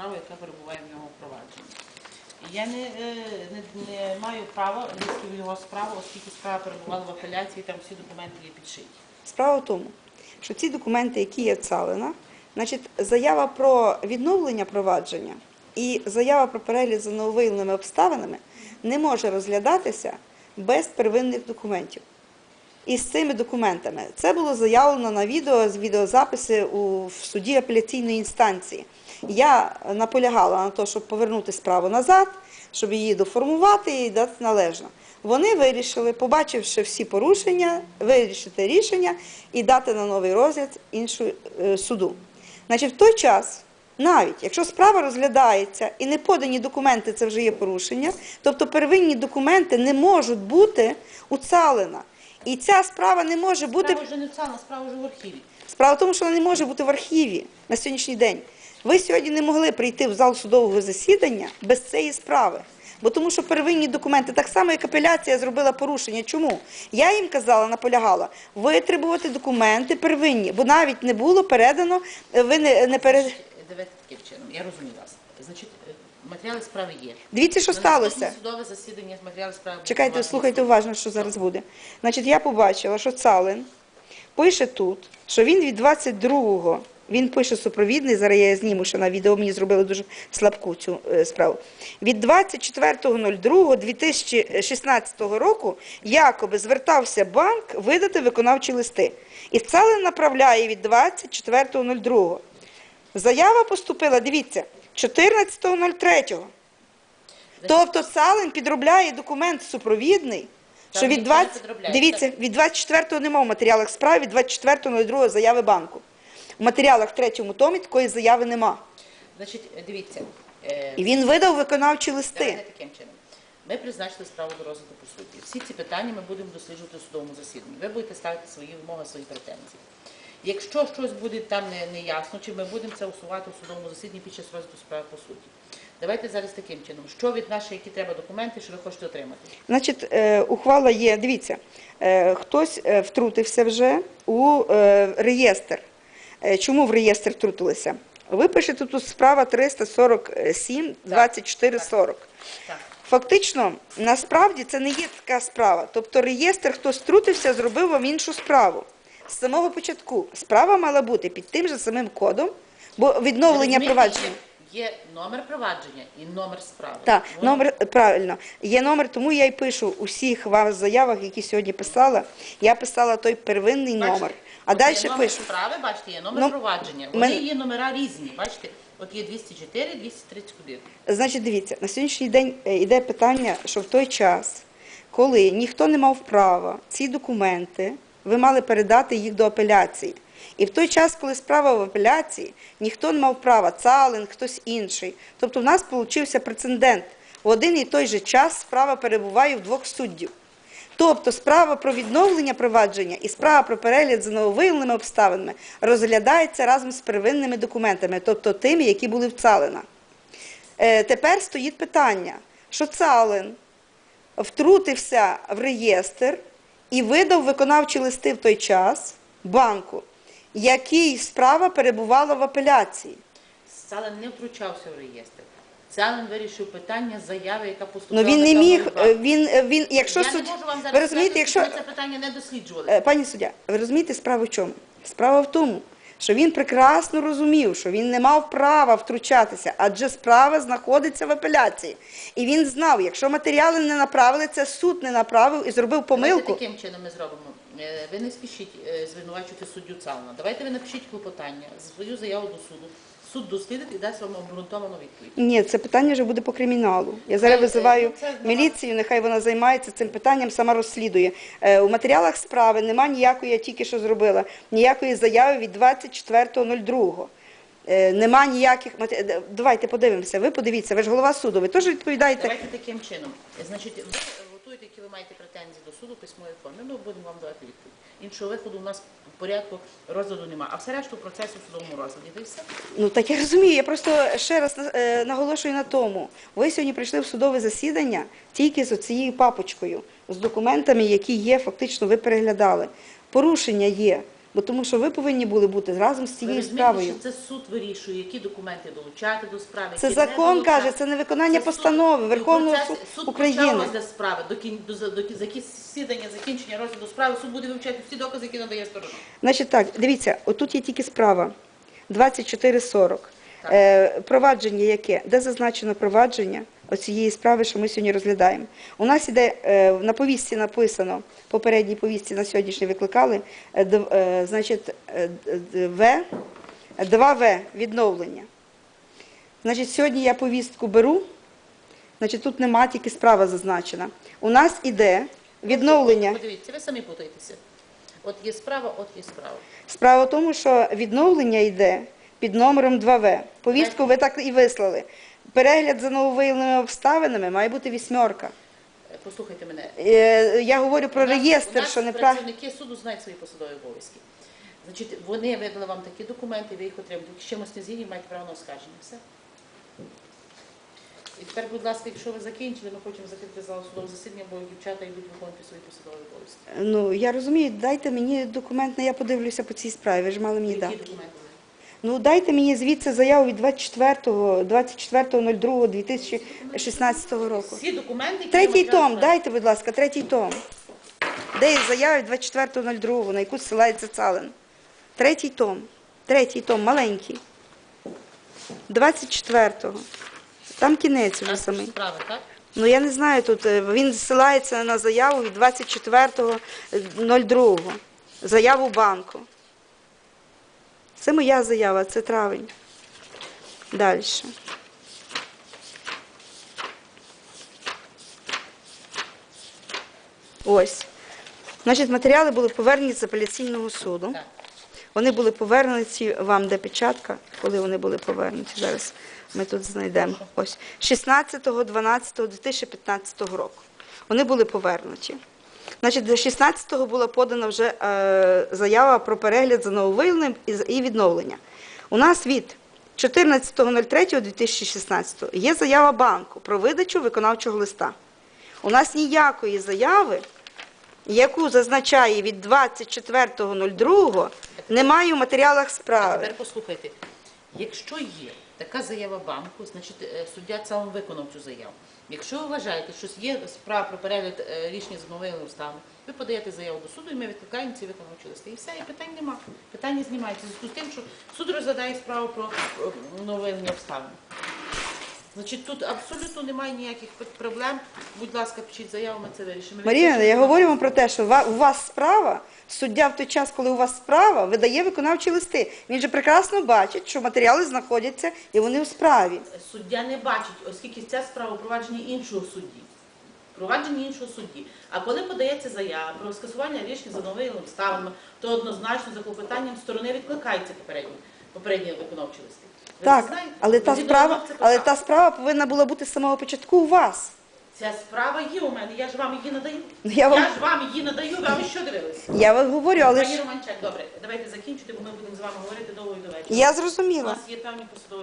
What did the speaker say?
справу, яка перебуває в нього провадженні. Я не, е, не, не маю права лізти в його справу, оскільки справа перебувала в апеляції, там всі документи є підшиті. Справа в тому, що ці документи, які є цалена, значить, заява про відновлення провадження і заява про перегляд за нововиявленими обставинами не може розглядатися без первинних документів. І з цими документами це було заявлено на відео з відеозаписи у в суді апеляційної інстанції. Я наполягала на те, щоб повернути справу назад, щоб її доформувати і дати належно. Вони вирішили, побачивши всі порушення, вирішити рішення і дати на новий розгляд іншу е, суду. Значить, в той час, навіть якщо справа розглядається і не подані документи, це вже є порушення, тобто первинні документи не можуть бути уцалена. І ця справа не може бути Справа вже не цала, справа вже в архіві. Справа в тому, що вона не може бути в архіві на сьогоднішній день. Ви сьогодні не могли прийти в зал судового засідання без цієї справи. Бо тому що первинні документи, так само як апеляція зробила порушення. Чому? Я їм казала, наполягала, витребувати документи первинні, бо навіть не було передано, ви не, не перед... Давайте таким чином, я розумію вас. Значить, е, матеріали справи є. Дивіться, що сталося. Судове засідання з матеріали справи. Чекайте, слухайте уважно, що зараз буде. Значить, я побачила, що Цалин пише тут, що він від 22-го, він пише супровідний, зараз я зніму, що на відео мені зробили дуже слабку цю е, справу. Від 24.02.2016 року якоби звертався банк видати виконавчі листи. І Цалин направляє від 24.02. Заява поступила, дивіться, 14.03. Тобто Салин підробляє документ супровідний, що від 20... Дивіться, від 24-го немає в матеріалах справи, від 24.02 заяви банку. У матеріалах третьому томі такої заяви нема. Значить, дивіться. е, І він видав виконавчі листи. Давайте таким чином. Ми призначили справу до розгляду по суті. Всі ці питання ми будемо досліджувати у судовому засіданні. Ви будете ставити свої вимоги, свої претензії. Якщо щось буде там не, не чи ми будемо це усувати у судовому засіданні під час розгляду справи по суті. Давайте зараз таким чином. Що від нашої, які треба документи, що ви хочете отримати? Значить, е, ухвала є, дивіться, е, хтось е, втрутився вже у реєстр. Чому в реєстр втрутилися? Ви пишете тут справа 347 24 40. Так. Фактично, насправді це не є така справа. Тобто реєстр, хто струтився, зробив вам іншу справу. З самого початку справа мала бути під тим же самим кодом, бо відновлення провадження. Є, номер провадження і номер справи. Так, номер правильно. Є номер, тому я й пишу у всіх вам заявах, які сьогодні писала. Я писала той первинний Бачите? номер. А далі є номер справи, бачите, є номер Ну, провадження. Вони мен- є номера різні, бачите. От є 204, 231. Значить, дивіться, на сьогоднішній день е, йде питання, що в той час, коли ніхто не мав права ці документи, ви мали передати їх до апеляції. І в той час, коли справа в апеляції, ніхто не мав права, Цалин, хтось інший. Тобто в нас получився прецедент. В один і той же час справа перебуває в двох суддів. Тобто справа про відновлення провадження і справа про перегляд за нововиявленими обставинами розглядається разом з первинними документами, тобто тими, які були в Цалина. Е, Тепер стоїть питання, що Цалин втрутився в реєстр і видав виконавчі листи в той час банку, який справа перебувала в апеляції. Сален не втручався в реєстр. Салем вирішив питання заяви, яка Ну він не міг, він, е, він якщо Я не можу вам зараз ви розумієте, сказати, якщо ми це питання не досліджували. Е, Пані суддя, ви розумієте справу в чому? Справа в тому, що він прекрасно розумів, що він не мав права втручатися, адже справа знаходиться в апеляції. І він знав, якщо матеріали не направили, це суд не направив і зробив помилку. Давайте таким чином ми зробимо. Е, Ви не спішіть е, звинувачувати суддю Цална. Давайте ви напишіть клопотання, свою заяву до суду. Суд дослідить і дасть вам обґрунтовану відповідь. Ні, це питання вже буде по криміналу. Я зараз Це- визиваю ну, це міліцію, нехай вона займається цим питанням, сама розслідує. Е, У матеріалах справи нема ніякої, я тільки що зробила, ніякої заяви від 24.02. Е, Нема ніяких мате- е, Давайте подивимося. Ви подивіться, ви ж голова суду, ви теж відповідаєте. Давайте таким чином. Значить, ви готуєте, які ви маєте претензії до суду письмової форми. Ми будемо вам давати відповідь. Іншого виходу у нас в порядку розгляду немає. А все решту процесу в судовому розгляді. Та все. Ну так я розумію. Я просто ще раз е, наголошую на тому. Ви сьогодні прийшли в судове засідання тільки з цією папочкою, з документами, які є, фактично ви переглядали. Порушення є. Бо тому що ви повинні були бути разом з цією справою. що це суд вирішує, які документи долучати до справи. Це які закон каже, це не виконання Це постанови суд- Верховного суду суд України. почав розгляд справи до кін до, до кі- засідання, закінчення розгляду справи. Суд буде вивчати всі докази, які надає сторона. Значить так, дивіться, отут є тільки справа 2440. Так. Е, провадження яке? Де зазначено провадження оцієї справи, що ми сьогодні розглядаємо? У нас іде е, на повістці написано, попередній повістці на сьогоднішній викликали, е, е, значить, В, 2В відновлення. Значить, сьогодні я повістку беру, значить, тут нема тільки справа зазначена. У нас іде відновлення. Подивіться, ви самі путаєтеся. От є справа, от є справа. Справа в тому, що відновлення йде під номером 2В. Повістку ви так і вислали. Перегляд за нововиявленими обставинами має бути вісьмерка. Е, Послухайте мене. Е, Я говорю про реєстр, у нас що неправильно. працівники суду знають свої посадові обов'язки. Значить, вони видали вам такі документи, ви їх отримали. Якщо чимось не згідні, маєте право на оскарження. Все. І тепер, будь ласка, якщо ви закінчили, ми хочемо закрити зал судового засідання, бо дівчата йдуть виконувати свої посадові обов'язки. Ну я розумію, дайте мені документ, на я подивлюся по цій справі. Ви ж мали мені Які документи? Ну дайте мені звідси заяву від 24 24.02.2016 року. Всі документи, які Третій том, дайте, будь ласка, третій том. Де є заява від 24.02, на яку зсилається Цалин. Третій том. Третій том, маленький. 24-го. Там кінець уже самий. справи, так? Ну я не знаю, тут е, він зсилається на заяву від 24.02. Заяву банку. Це моя заява, це травень. Далі. Ось. Значить, матеріали були повернені з апеляційного суду. Вони були повернуті вам, де печатка, коли вони були повернуті. Зараз ми тут знайдемо. Ось 16.12.2015 року. Вони були повернуті. Значить, до 16-го була подана вже е, заява про перегляд за нововиявленим і, відновлення. У нас від 14.03.2016 є заява банку про видачу виконавчого листа. У нас ніякої заяви, яку зазначає від 24.02, немає у матеріалах А справи. тепер послухайте, якщо є така заява банку, значить е, суддя сам виконав цю заяву. Якщо ви вважаєте, що є справа про перегляд е, рішення з новими обставин, ви подаєте заяву до суду, і ми відкликаємо ці виконавчі листи. І все, і питань нема. Питання знімається. Зв'язку з тим, що суд розглядає справу про е, новини обставин. Значить, тут абсолютно немає ніяких проблем. Будь ласка, пишіть заяву, ми це вирішимо. Марія, я говорю вам про те, що у вас справа, суддя в той час, коли у вас справа, видає виконавчі листи. Він же прекрасно бачить, що матеріали знаходяться і вони у справі. Суддя не бачить, оскільки ця справа провадження іншого судді. Провадження іншого судді. А коли подається заява про скасування рішення за новими обставинами, то однозначно за клопотанням сторони відкликаються попередні, попередні виконавчі листи. Ви це Так, знаєте? але та Згідно справа, але та справа повинна була бути з самого початку у вас. Ця справа є у мене, я ж вам її надаю. Я Я, вам- ж вам її надаю, ви вам що дивилися? Я вам говорю, але Пані ж Романчак, добре, давайте закінчити, бо ми будемо з вами говорити довго і до вечора. я У зрозуміла. нас є певні посадові